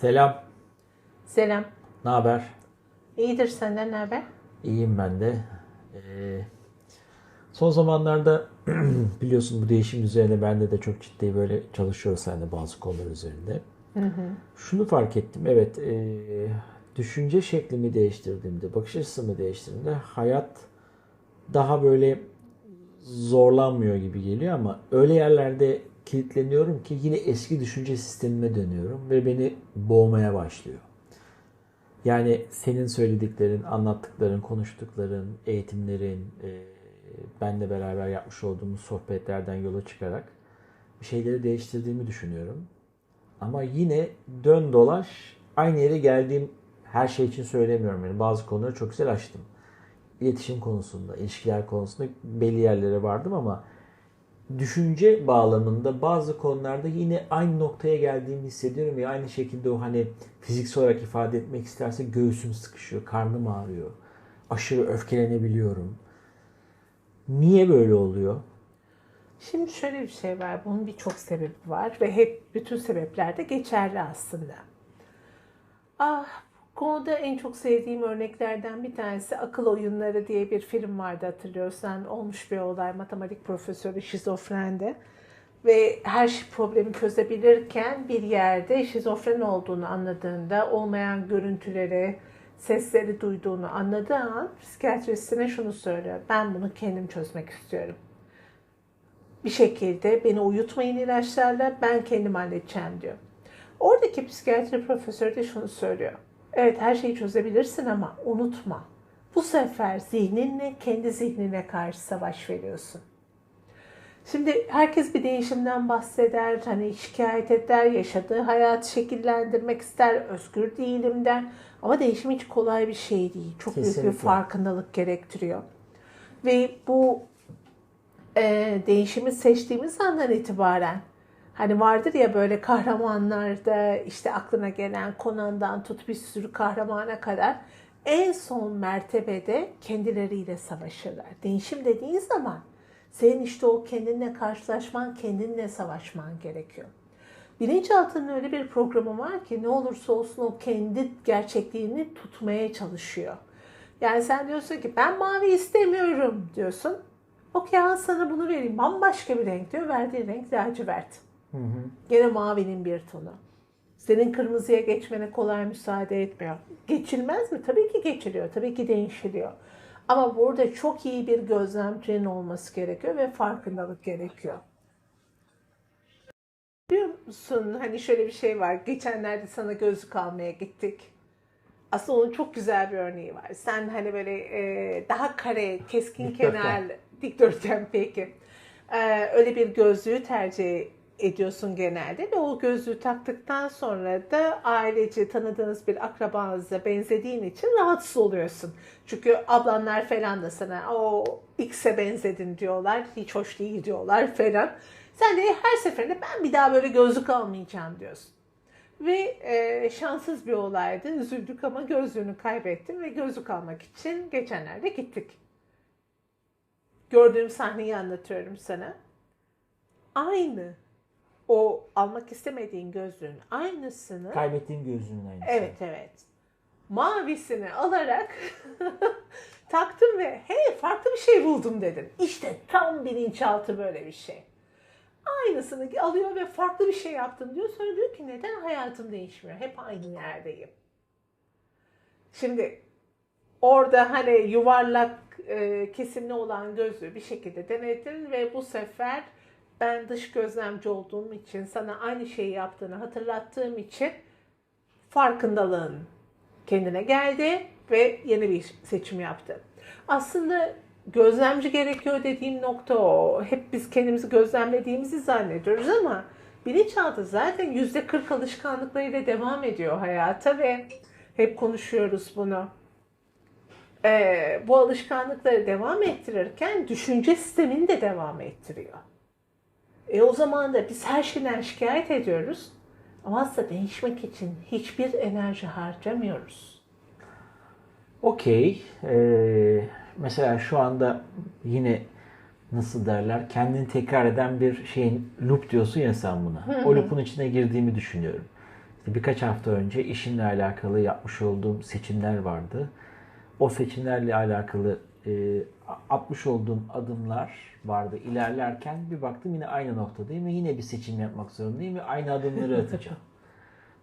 Selam. Selam. Ne haber? İyidir senden ne haber? İyiyim ben de. Ee, son zamanlarda biliyorsun bu değişim üzerine bende de çok ciddi böyle çalışıyoruz seninle bazı konular üzerinde. Şunu fark ettim. Evet, e, düşünce şeklimi değiştirdiğimde, bakış açısımı değiştirdiğimde hayat daha böyle zorlanmıyor gibi geliyor ama öyle yerlerde kilitleniyorum ki yine eski düşünce sistemime dönüyorum ve beni boğmaya başlıyor. Yani senin söylediklerin, anlattıkların, konuştukların, eğitimlerin, e, benle beraber yapmış olduğumuz sohbetlerden yola çıkarak bir şeyleri değiştirdiğimi düşünüyorum. Ama yine dön dolaş aynı yere geldiğim her şey için söylemiyorum. Yani bazı konuları çok güzel açtım. İletişim konusunda, ilişkiler konusunda belli yerlere vardım ama düşünce bağlamında bazı konularda yine aynı noktaya geldiğimi hissediyorum ve aynı şekilde o hani fiziksel olarak ifade etmek isterse göğsüm sıkışıyor, karnım ağrıyor. Aşırı öfkelenebiliyorum. Niye böyle oluyor? Şimdi şöyle bir şey var. Bunun birçok sebebi var ve hep bütün sebepler de geçerli aslında. Ah, konuda en çok sevdiğim örneklerden bir tanesi Akıl Oyunları diye bir film vardı hatırlıyorsan. Olmuş bir olay. Matematik profesörü şizofrendi. Ve her şey problemi çözebilirken bir yerde şizofren olduğunu anladığında olmayan görüntüleri, sesleri duyduğunu anladığı an psikiyatristine şunu söylüyor. Ben bunu kendim çözmek istiyorum. Bir şekilde beni uyutmayın ilaçlarla ben kendim halledeceğim diyor. Oradaki psikiyatri profesörü de şunu söylüyor. Evet her şeyi çözebilirsin ama unutma. Bu sefer zihninle kendi zihnine karşı savaş veriyorsun. Şimdi herkes bir değişimden bahseder, hani şikayet eder, yaşadığı hayatı şekillendirmek ister, özgür değilim der. Ama değişim hiç kolay bir şey değil. Çok büyük Kesinlikle. bir farkındalık gerektiriyor. Ve bu e, değişimi seçtiğimiz andan itibaren hani vardır ya böyle kahramanlarda işte aklına gelen Conan'dan tut bir sürü kahramana kadar en son mertebede kendileriyle savaşırlar. Değişim dediğin zaman senin işte o kendinle karşılaşman, kendinle savaşman gerekiyor. Bilinçaltının öyle bir programı var ki ne olursa olsun o kendi gerçekliğini tutmaya çalışıyor. Yani sen diyorsun ki ben mavi istemiyorum diyorsun. Okey al sana bunu vereyim. Bambaşka bir renk diyor. Verdiği renk lacivert. Gene mavinin bir tonu. Senin kırmızıya geçmene kolay müsaade etmiyor. Geçilmez mi? Tabii ki geçiliyor. Tabii ki değişiliyor. Ama burada çok iyi bir gözlemcinin olması gerekiyor ve farkındalık gerekiyor. Biliyor musun hani şöyle bir şey var. Geçenlerde sana gözlük almaya gittik. Aslında onun çok güzel bir örneği var. Sen hani böyle e, daha kare, keskin Dikdörtgen. kenar, dikdörtgen peki. E, öyle bir gözlüğü tercih ediyorsun genelde ve o gözlüğü taktıktan sonra da ailece tanıdığınız bir akrabanıza benzediğin için rahatsız oluyorsun. Çünkü ablanlar falan da sana o X'e benzedin diyorlar, hiç hoş değil diyorlar falan. Sen de her seferinde ben bir daha böyle gözlük almayacağım diyorsun. Ve e, şanssız bir olaydı. Üzüldük ama gözlüğünü kaybettim ve gözlük almak için geçenlerde gittik. Gördüğüm sahneyi anlatıyorum sana. Aynı o almak istemediğin gözlüğün aynısını Kaybettiğim gözünün aynısı. Evet evet. Mavisini alarak taktım ve hey farklı bir şey buldum dedim. İşte tam bilinçaltı böyle bir şey. Aynısını alıyor ve farklı bir şey yaptım diyor. Sonra diyor ki neden hayatım değişmiyor? Hep aynı yerdeyim. Şimdi orada hani yuvarlak e, kesimli olan gözlüğü bir şekilde denedin ve bu sefer ben dış gözlemci olduğum için sana aynı şeyi yaptığını hatırlattığım için farkındalığın kendine geldi ve yeni bir seçim yaptı. Aslında gözlemci gerekiyor dediğim nokta o. Hep biz kendimizi gözlemlediğimizi zannediyoruz ama bilinçaltı zaten yüzde 40 alışkanlıklarıyla devam ediyor hayata ve hep konuşuyoruz bunu. Ee, bu alışkanlıkları devam ettirirken düşünce sistemini de devam ettiriyor. E o zaman da biz her şeyden şikayet ediyoruz ama aslında değişmek için hiçbir enerji harcamıyoruz. Okey. Ee, mesela şu anda yine nasıl derler kendini tekrar eden bir şeyin loop diyorsun ya sen buna. O loop'un içine girdiğimi düşünüyorum. İşte birkaç hafta önce işimle alakalı yapmış olduğum seçimler vardı. O seçimlerle alakalı e, atmış olduğum adımlar vardı. İlerlerken bir baktım yine aynı noktadayım ve yine bir seçim yapmak zorundayım ve aynı adımları atacağım.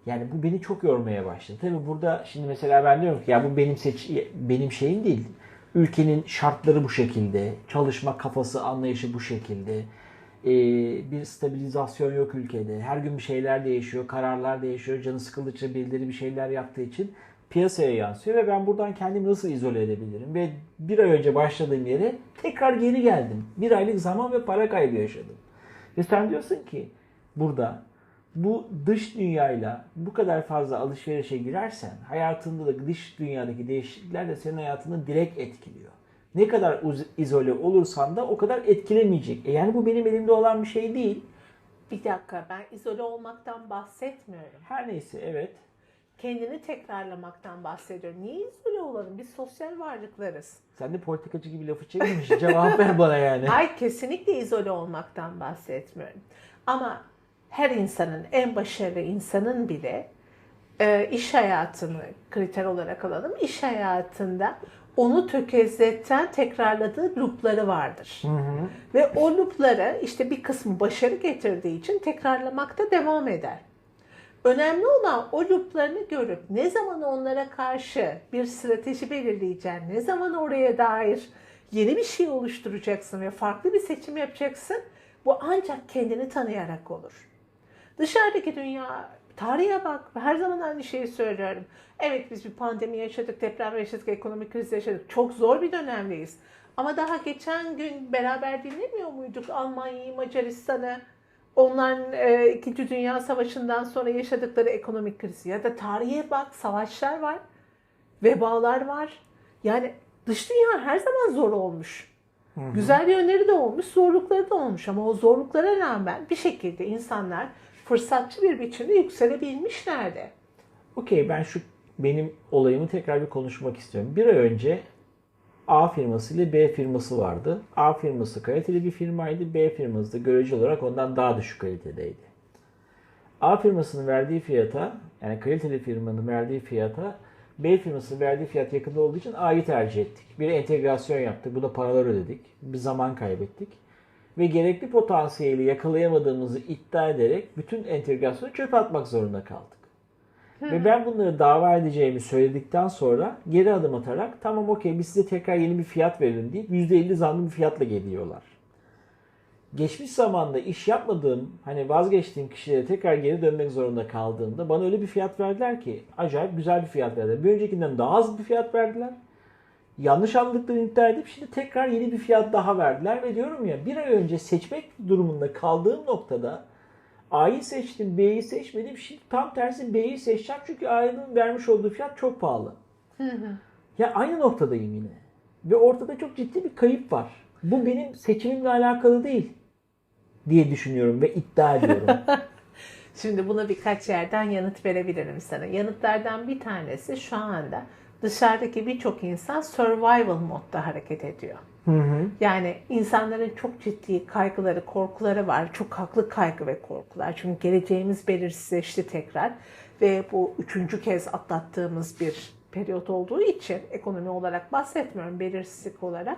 Yani bu beni çok yormaya başladı. Tabii burada şimdi mesela ben diyorum ki ya bu benim seç benim şeyim değil. Ülkenin şartları bu şekilde, çalışma kafası anlayışı bu şekilde. Ee, bir stabilizasyon yok ülkede. Her gün bir şeyler değişiyor, kararlar değişiyor. Canı sıkıldıkça birileri bir şeyler yaptığı için piyasaya yansıyor ve ben buradan kendimi nasıl izole edebilirim? Ve bir ay önce başladığım yere tekrar geri geldim. Bir aylık zaman ve para kaybı yaşadım. Ve sen diyorsun ki burada bu dış dünyayla bu kadar fazla alışverişe girersen hayatında da dış dünyadaki değişiklikler de senin hayatını direkt etkiliyor. Ne kadar izole olursan da o kadar etkilemeyecek. E yani bu benim elimde olan bir şey değil. Bir dakika ben izole olmaktan bahsetmiyorum. Her neyse evet. Kendini tekrarlamaktan bahsediyorum. Niye izole olalım? Biz sosyal varlıklarız. Sen de politikacı gibi lafı çevirmiş. Cevap ver bana yani. Hayır kesinlikle izole olmaktan bahsetmiyorum. Ama her insanın, en başarılı insanın bile e, iş hayatını kriter olarak alalım. İş hayatında onu tökezleten tekrarladığı loopları vardır. Hı hı. Ve o loopları işte bir kısmı başarı getirdiği için tekrarlamakta devam eder. Önemli olan o looplarını görüp ne zaman onlara karşı bir strateji belirleyeceksin, ne zaman oraya dair yeni bir şey oluşturacaksın ve farklı bir seçim yapacaksın. Bu ancak kendini tanıyarak olur. Dışarıdaki dünya, tarihe bak. Her zaman aynı şeyi söylüyorum. Evet biz bir pandemi yaşadık, deprem yaşadık, ekonomik kriz yaşadık. Çok zor bir dönemdeyiz. Ama daha geçen gün beraber dinlemiyor muyduk Almanya'yı, Macaristan'ı? Onların e, İkinci Dünya Savaşı'ndan sonra yaşadıkları ekonomik krizi ya da tarihe bak savaşlar var, vebalar var. Yani dış dünya her zaman zor olmuş. Hı hı. Güzel yönleri de olmuş, zorlukları da olmuş ama o zorluklara rağmen bir şekilde insanlar fırsatçı bir biçimde yükselebilmişlerdi. Okey ben şu benim olayımı tekrar bir konuşmak istiyorum. Bir ay önce A firması ile B firması vardı. A firması kaliteli bir firmaydı. B firması da görece olarak ondan daha düşük kalitedeydi. A firmasının verdiği fiyata yani kaliteli firmanın verdiği fiyata B firmasının verdiği fiyat yakında olduğu için A'yı tercih ettik. Bir entegrasyon yaptık. Buna paralar ödedik. Bir zaman kaybettik ve gerekli potansiyeli yakalayamadığımızı iddia ederek bütün entegrasyonu çöpe atmak zorunda kaldık. Hı. Ve ben bunları dava edeceğimi söyledikten sonra geri adım atarak tamam okey biz size tekrar yeni bir fiyat verelim deyip %50 zamlı bir fiyatla geliyorlar. Geçmiş zamanda iş yapmadığım, hani vazgeçtiğim kişilere tekrar geri dönmek zorunda kaldığımda bana öyle bir fiyat verdiler ki acayip güzel bir fiyat verdiler. Bir öncekinden daha az bir fiyat verdiler yanlış anladıklarını iddia edip şimdi tekrar yeni bir fiyat daha verdiler ve diyorum ya bir ay önce seçmek durumunda kaldığım noktada A'yı seçtim, B'yi seçmedim. Şimdi tam tersi B'yi seçeceğim çünkü A'nın vermiş olduğu fiyat çok pahalı. Ya aynı noktadayım yine. Ve ortada çok ciddi bir kayıp var. Bu benim seçimimle alakalı değil diye düşünüyorum ve iddia ediyorum. Şimdi buna birkaç yerden yanıt verebilirim sana. Yanıtlardan bir tanesi şu anda dışarıdaki birçok insan survival modda hareket ediyor. Hı hı. Yani insanların çok ciddi kaygıları, korkuları var. Çok haklı kaygı ve korkular. Çünkü geleceğimiz belirsizleşti tekrar. Ve bu üçüncü kez atlattığımız bir periyot olduğu için ekonomi olarak bahsetmiyorum, belirsizlik olarak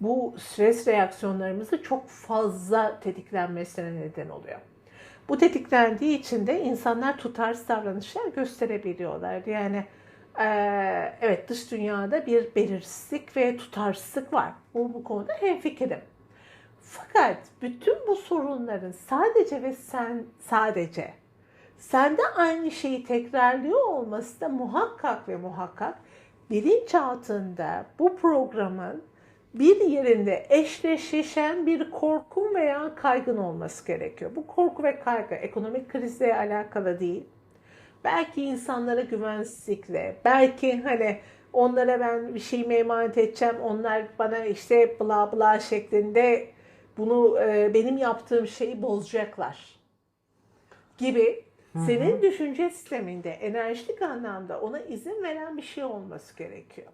bu stres reaksiyonlarımızı çok fazla tetiklenmesine neden oluyor. Bu tetiklendiği için de insanlar tutarsız davranışlar gösterebiliyorlar. Yani evet dış dünyada bir belirsizlik ve tutarsızlık var. Bu, bu konuda hemfikirim. Fakat bütün bu sorunların sadece ve sen sadece sende aynı şeyi tekrarlıyor olması da muhakkak ve muhakkak bilinçaltında bu programın bir yerinde eşleşen bir korkun veya kaygın olması gerekiyor. Bu korku ve kaygı ekonomik krizle alakalı değil Belki insanlara güvensizlikle, belki hani onlara ben bir şey emanet edeceğim, onlar bana işte bla bla şeklinde bunu e, benim yaptığım şeyi bozacaklar gibi senin hı hı. düşünce sisteminde enerjik anlamda ona izin veren bir şey olması gerekiyor.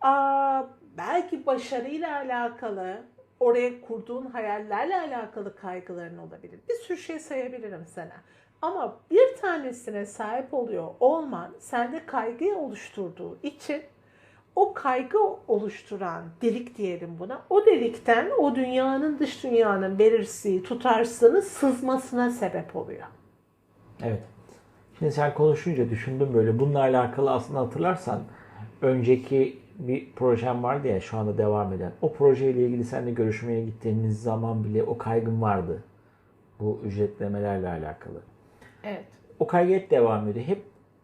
Aa, belki başarıyla alakalı oraya kurduğun hayallerle alakalı kaygıların olabilir. Bir sürü şey sayabilirim sana. Ama bir tanesine sahip oluyor olman sende kaygı oluşturduğu için o kaygı oluşturan delik diyelim buna. O delikten o dünyanın dış dünyanın belirsiz tutarsızlığının sızmasına sebep oluyor. Evet. Şimdi sen konuşunca düşündüm böyle. Bununla alakalı aslında hatırlarsan önceki bir projem vardı ya şu anda devam eden. O projeyle ilgili seninle görüşmeye gittiğimiz zaman bile o kaygım vardı. Bu ücretlemelerle alakalı. Evet. O kaygı hep devam ediyor. Hep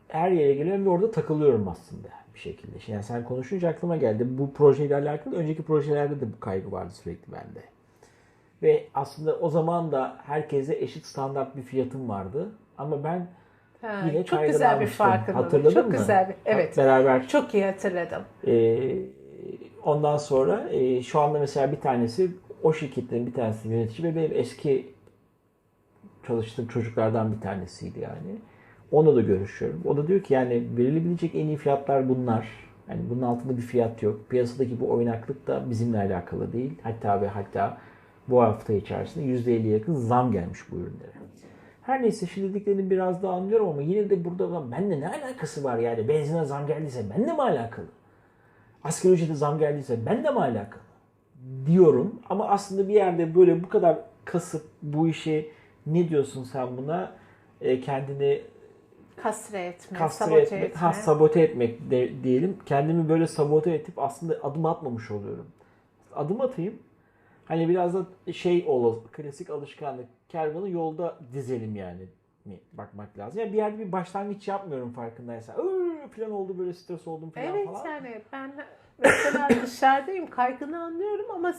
her yere geliyorum ve orada takılıyorum aslında bir şekilde. Yani sen konuşunca aklıma geldi. Bu projeyle alakalı önceki projelerde de bu kaygı vardı sürekli bende. Ve aslında o zaman da herkese eşit standart bir fiyatım vardı. Ama ben Ha, yine çok güzel bir farkındalık. Hatırladın çok mı? güzel bir. Evet. Beraber Çok iyi hatırladım. ee, ondan sonra e, şu anda mesela bir tanesi o şirketlerin bir tanesi yönetici ve benim eski çalıştığım çocuklardan bir tanesiydi yani. Onunla da görüşüyorum. O da diyor ki yani verilebilecek en iyi fiyatlar bunlar. Yani bunun altında bir fiyat yok. Piyasadaki bu oynaklık da bizimle alakalı değil. Hatta ve hatta bu hafta içerisinde %50'ye yakın zam gelmiş bu ürünlere. Her neyse şu dediklerini biraz daha anlıyorum ama yine de burada ulan benimle ne alakası var yani? Benzine zam geldiyse benimle mi alakalı? Asgari ücrete zam geldiyse benimle mi alakalı? Diyorum ama aslında bir yerde böyle bu kadar kasıp bu işi ne diyorsun sen buna? E, kendini Kastre etme, kastre sabote etmek, etme. ha, sabote etmek de, diyelim. Kendimi böyle sabote edip aslında adım atmamış oluyorum. Adım atayım. Hani biraz da şey olur, klasik alışkanlık. Kervanı yolda dizelim yani. mi bakmak lazım. Yani bir yerde bir başlangıç yapmıyorum farkındaysan. Iıı falan oldu böyle stres oldum falan Evet falan. yani ben mesela dışarıdayım kaygını anlıyorum ama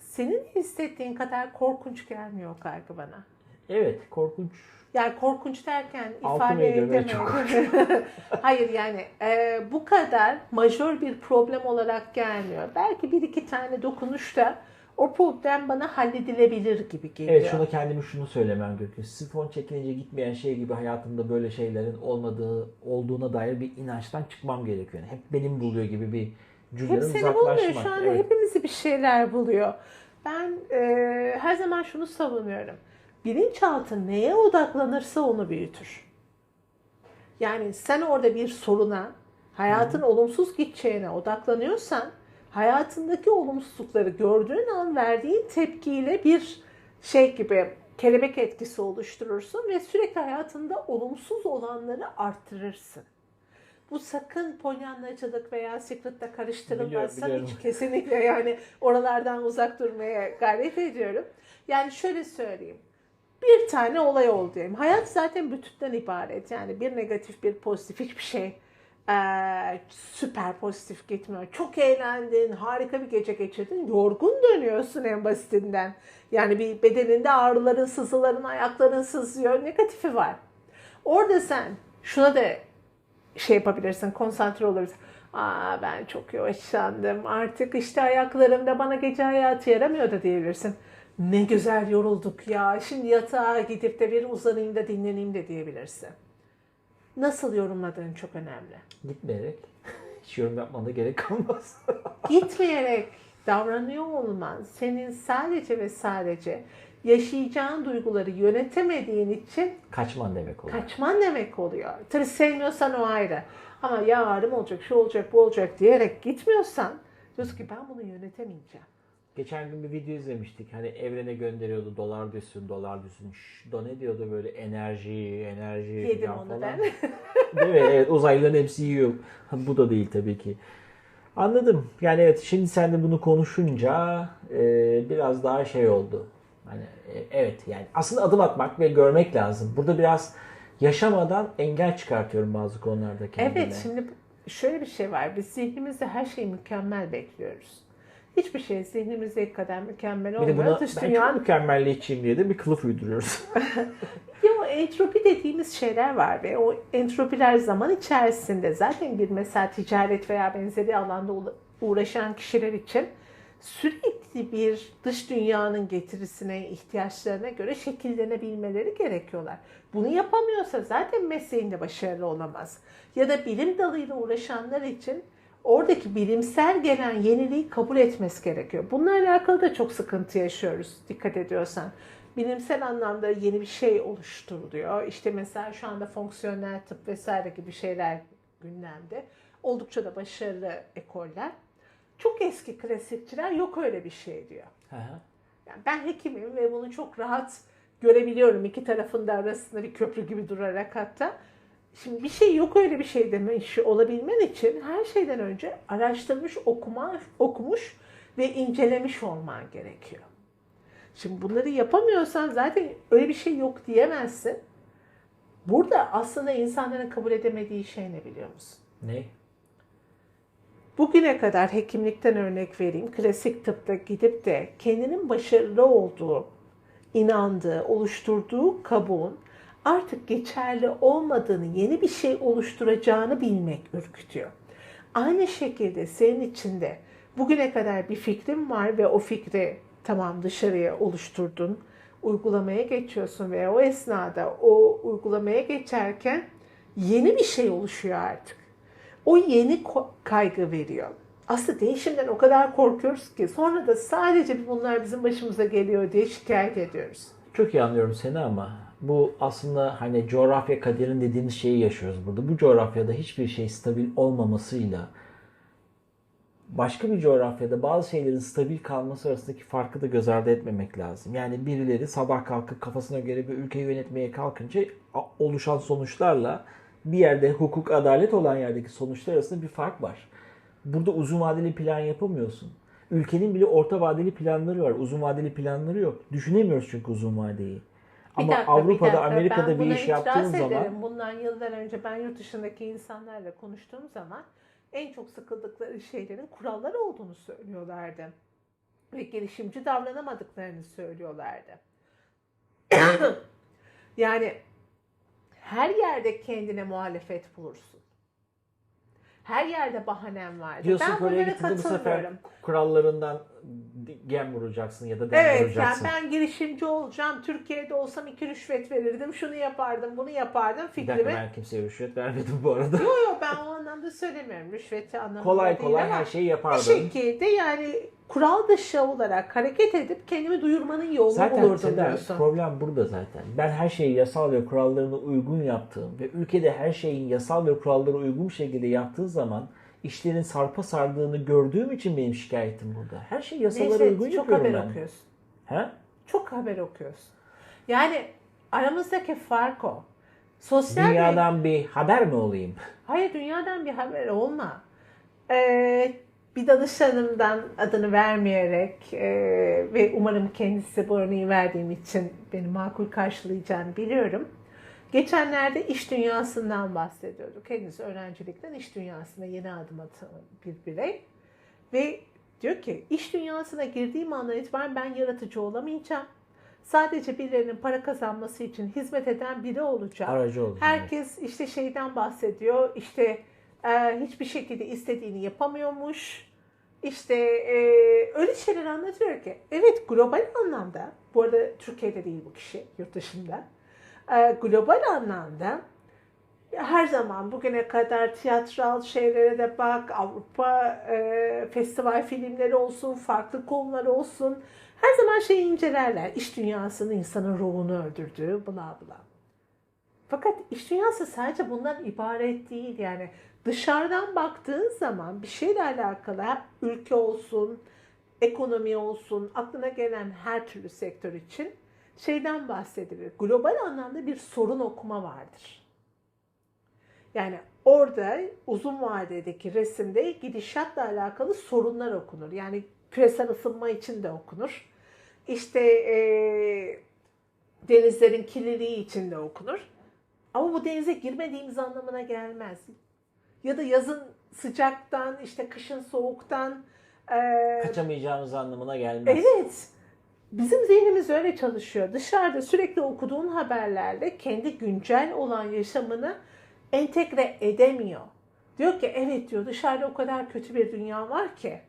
senin hissettiğin kadar korkunç gelmiyor o kaygı bana. Evet korkunç. Yani korkunç derken ifade edemiyorum. Hayır yani e, bu kadar majör bir problem olarak gelmiyor. Belki bir iki tane dokunuşta o problem bana halledilebilir gibi geliyor. Evet şuna kendime şunu söylemem gerekiyor. Sifon çekilince gitmeyen şey gibi hayatımda böyle şeylerin olmadığı olduğuna dair bir inançtan çıkmam gerekiyor. Yani hep benim buluyor gibi bir cümleden Hep seni bulmuyor. Şu anda Evet. hepimizi bir şeyler buluyor. Ben e, her zaman şunu savunuyorum. Bilinçaltı neye odaklanırsa onu büyütür. Yani sen orada bir soruna, hayatın olumsuz gideceğine odaklanıyorsan, hayatındaki olumsuzlukları gördüğün an verdiğin tepkiyle bir şey gibi kelebek etkisi oluşturursun ve sürekli hayatında olumsuz olanları arttırırsın. Bu sakın polyanlacılık veya secret'la karıştırılmazsa Biliyorum, hiç kesinlikle yani oralardan uzak durmaya gayret ediyorum. Yani şöyle söyleyeyim. Bir tane olay oldu diyelim. Hayat zaten bütünden ibaret. Yani bir negatif bir pozitif hiçbir şey eee, süper pozitif gitmiyor. Çok eğlendin, harika bir gece geçirdin. Yorgun dönüyorsun en basitinden. Yani bir bedeninde ağrıların, sızıların, ayakların sızıyor. Negatifi var. Orada sen şuna da şey yapabilirsin, konsantre olursun. Aa ben çok yaşlandım. Artık işte ayaklarımda bana gece hayatı yaramıyor da diyebilirsin. Ne güzel yorulduk ya. Şimdi yatağa gidip de bir uzanayım da dinleneyim de diyebilirsin. Nasıl yorumladığın çok önemli. Gitmeyerek hiç yorum yapmana gerek kalmaz. Gitmeyerek davranıyor olman senin sadece ve sadece yaşayacağın duyguları yönetemediğin için Kaçman demek oluyor. kaçman demek oluyor. Tabii sevmiyorsan o ayrı. Ama yarım olacak, şu olacak, bu olacak diyerek gitmiyorsan diyorsun ki ben bunu yönetemeyeceğim. Geçen gün bir video izlemiştik. Hani evrene gönderiyordu dolar düşsün, dolar düşsün. Şş, da ne diyordu böyle enerji, enerji Yedim falan onu ben. Değil mi? Evet uzaylıların hepsi yiyor. Bu da değil tabii ki. Anladım. Yani evet şimdi sen de bunu konuşunca e, biraz daha şey oldu. Hani e, evet yani aslında adım atmak ve görmek lazım. Burada biraz yaşamadan engel çıkartıyorum bazı konularda kendime. Evet şimdi şöyle bir şey var. Biz zihnimizde her şeyi mükemmel bekliyoruz. Hiçbir şey zihnimizdeki kadar mükemmel Bir de olmuyor. buna Dış ben çok dünyanın mükemmelliyetçiyim diye de bir kılıf uyduruyoruz. Ya o entropi dediğimiz şeyler var ve o entropiler zaman içerisinde zaten bir mesela ticaret veya benzeri alanda uğra- uğraşan kişiler için sürekli bir dış dünyanın getirisine, ihtiyaçlarına göre şekillenebilmeleri gerekiyorlar. Bunu yapamıyorsa zaten mesleğinde başarılı olamaz. Ya da bilim dalıyla uğraşanlar için oradaki bilimsel gelen yeniliği kabul etmesi gerekiyor. Bununla alakalı da çok sıkıntı yaşıyoruz dikkat ediyorsan. Bilimsel anlamda yeni bir şey oluşturuluyor. İşte mesela şu anda fonksiyonel tıp vesaire gibi şeyler gündemde. Oldukça da başarılı ekoller. Çok eski klasikçiler yok öyle bir şey diyor. Yani ben hekimim ve bunu çok rahat görebiliyorum iki tarafın da arasında bir köprü gibi durarak hatta. Şimdi bir şey yok öyle bir şey deme işi olabilmen için her şeyden önce araştırmış, okuma, okumuş ve incelemiş olman gerekiyor. Şimdi bunları yapamıyorsan zaten öyle bir şey yok diyemezsin. Burada aslında insanların kabul edemediği şey ne biliyor musun? Ne? Bugüne kadar hekimlikten örnek vereyim. Klasik tıpta gidip de kendinin başarılı olduğu, inandığı, oluşturduğu kabuğun artık geçerli olmadığını, yeni bir şey oluşturacağını bilmek ürkütüyor. Aynı şekilde senin içinde bugüne kadar bir fikrin var ve o fikri tamam dışarıya oluşturdun, uygulamaya geçiyorsun ve o esnada o uygulamaya geçerken yeni bir şey oluşuyor artık. O yeni kaygı veriyor. Aslında değişimden o kadar korkuyoruz ki sonra da sadece bunlar bizim başımıza geliyor diye şikayet ediyoruz. Çok iyi anlıyorum seni ama bu aslında hani coğrafya kaderin dediğimiz şeyi yaşıyoruz burada. Bu coğrafyada hiçbir şey stabil olmamasıyla başka bir coğrafyada bazı şeylerin stabil kalması arasındaki farkı da göz ardı etmemek lazım. Yani birileri sabah kalkıp kafasına göre bir ülkeyi yönetmeye kalkınca oluşan sonuçlarla bir yerde hukuk, adalet olan yerdeki sonuçlar arasında bir fark var. Burada uzun vadeli plan yapamıyorsun. Ülkenin bile orta vadeli planları var. Uzun vadeli planları yok. Düşünemiyoruz çünkü uzun vadeyi. Bir Ama dakika, bir Avrupa'da, dakika. Amerika'da ben bir iş yaptığın ederim. zaman Bundan yıllar önce ben yurt dışındaki insanlarla konuştuğum zaman en çok sıkıldıkları şeylerin kurallar olduğunu söylüyorlardı. Ve gelişimci davranamadıklarını söylüyorlardı. yani her yerde kendine muhalefet bulursun. Her yerde bahanen vardır. diyorsun ben bunlara gittiğinde bu sefer katılmıyorum. kurallarından gem vuracaksın ya da dem Evet yani vuracaksın. ben girişimci olacağım. Türkiye'de olsam iki rüşvet verirdim. Şunu yapardım, bunu yapardım. Bir dakika Fikrimi ben kimseye rüşvet vermedim bu arada. Yok yok ben o anlamda söylemiyorum. Rüşveti anlamında kolay kolay her şeyi bir yapardın. şekilde yani kural dışı olarak hareket edip kendimi duyurmanın yolunu Zaten bulurdum Seda, diyorsun. problem burada zaten. Ben her şeyi yasal ve kurallarına uygun yaptığım ve ülkede her şeyin yasal ve kurallara uygun bir şekilde yaptığı zaman işlerin sarpa sardığını gördüğüm için benim şikayetim burada. Her şey yasalara Neyse uygun çok yapıyorum haber ben. okuyorsun. He? Çok haber okuyorsun. Yani aramızdaki fark o. Sosyal Dünyadan bir haber mi olayım? Hayır dünyadan bir haber olma. Ee, bir danışanımdan adını vermeyerek e, ve umarım kendisi bu örneği verdiğim için beni makul karşılayacağını biliyorum. Geçenlerde iş dünyasından bahsediyorduk. Kendisi öğrencilikten iş dünyasına yeni adım atan bir birey. Ve diyor ki iş dünyasına girdiğim andan itibaren ben yaratıcı olamayacağım. Sadece birilerinin para kazanması için hizmet eden biri olacağım. Aracı olacağım. Herkes işte şeyden bahsediyor. İşte e, hiçbir şekilde istediğini yapamıyormuş. İşte e, öyle şeyler anlatıyor ki. Evet global anlamda, bu arada Türkiye'de değil bu kişi, yurt dışında. E, global anlamda her zaman bugüne kadar tiyatral şeylere de bak, Avrupa e, festival filmleri olsun, farklı konular olsun. Her zaman şeyi incelerler. İş dünyasının insanın ruhunu öldürdüğü, bla bla. Fakat iş dünyası sadece bundan ibaret değil. Yani dışarıdan baktığın zaman bir şeyle alakalı ülke olsun, ekonomi olsun, aklına gelen her türlü sektör için şeyden bahsedilir. Global anlamda bir sorun okuma vardır. Yani orada uzun vadedeki resimde gidişatla alakalı sorunlar okunur. Yani küresel ısınma için de okunur. İşte eee, denizlerin kirliliği için de okunur. Ama bu denize girmediğimiz anlamına gelmez. Ya da yazın sıcaktan, işte kışın soğuktan. eee, Kaçamayacağımız anlamına gelmez. Evet. Bizim zihnimiz öyle çalışıyor. Dışarıda sürekli okuduğun haberlerle kendi güncel olan yaşamını entegre edemiyor. Diyor ki evet diyor dışarıda o kadar kötü bir dünya var ki.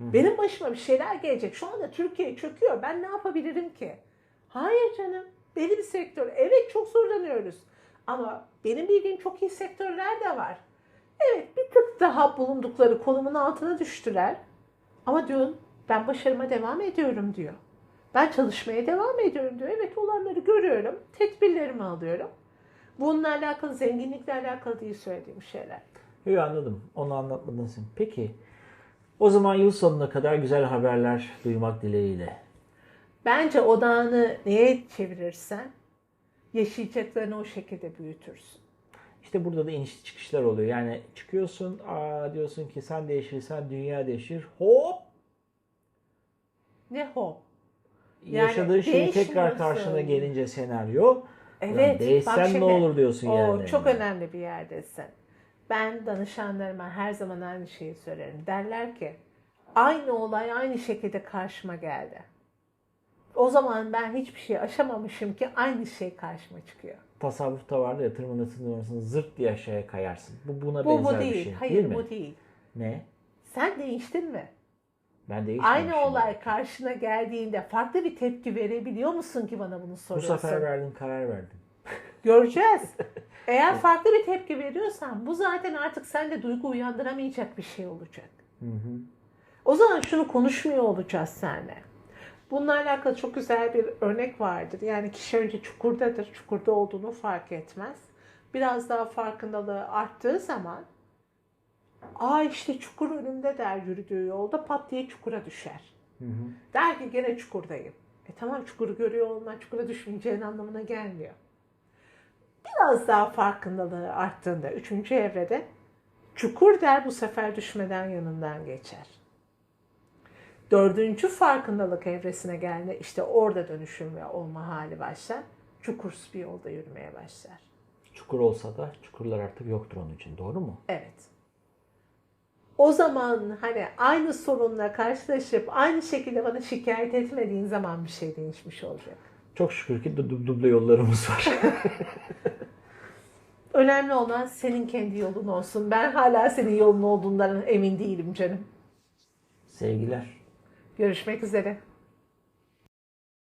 Benim başıma bir şeyler gelecek. Şu anda Türkiye çöküyor. Ben ne yapabilirim ki? Hayır canım. Belli bir sektör. Evet çok zorlanıyoruz. Ama benim bildiğim çok iyi sektörler de var. Evet bir tık daha bulundukları konumun altına düştüler. Ama diyor ben başarıma devam ediyorum diyor. Ben çalışmaya devam ediyorum diyor. Evet olanları görüyorum. Tedbirlerimi alıyorum. Bununla alakalı, zenginlikle alakalı değil söylediğim şeyler. Yok anladım. Onu anlatmadın sen. Peki. O zaman yıl sonuna kadar güzel haberler duymak dileğiyle. Bence odağını neye çevirirsen yaşayacaklarını o şekilde büyütürsün. İşte burada da inişli çıkışlar oluyor. Yani çıkıyorsun, aa diyorsun ki sen değişirsen dünya değişir. Hop! Ne hop. Yani Yaşadığın şey tekrar karşına gelince senaryo. Evet. "Lan değişsen bak ne olur diyorsun o yani. Çok önemli bir yerdesin. Ben danışanlarıma her zaman aynı şeyi söylerim. Derler ki aynı olay aynı şekilde karşıma geldi. O zaman ben hiçbir şey aşamamışım ki aynı şey karşıma çıkıyor. Tasavvufta vardı ya tırmanırsın tırmanırsın zırt diye aşağıya kayarsın. Bu buna Bu benzer bu değil. bir şey. Hayır değil mi? bu değil. Ne? Sen değiştin mi? Ben. Aynı olay karşına geldiğinde farklı bir tepki verebiliyor musun ki bana bunu Bu soruyorsun? sefer verdin karar verdin. Göreceğiz. Eğer farklı bir tepki veriyorsan bu zaten artık sende duygu uyandıramayacak bir şey olacak. O zaman şunu konuşmuyor olacağız seninle. Bununla alakalı çok güzel bir örnek vardır. Yani kişi önce çukurdadır. Çukurda olduğunu fark etmez. Biraz daha farkındalığı arttığı zaman aa işte çukur önümde der yürüdüğü yolda pat diye çukura düşer. Der ki gene çukurdayım. E tamam çukuru görüyor olman çukura düşmeyeceğin anlamına gelmiyor. Biraz daha farkındalığı arttığında üçüncü evrede çukur der bu sefer düşmeden yanından geçer. Dördüncü farkındalık evresine geldiğinde işte orada dönüşüm ve olma hali başlar. Çukursuz bir yolda yürümeye başlar. Çukur olsa da çukurlar artık yoktur onun için. Doğru mu? Evet. O zaman hani aynı sorunla karşılaşıp aynı şekilde bana şikayet etmediğin zaman bir şey değişmiş olacak. Çok şükür ki du- du- duble yollarımız var. Önemli olan senin kendi yolun olsun. Ben hala senin yolun olduğundan emin değilim canım. Sevgiler. Görüşmek üzere.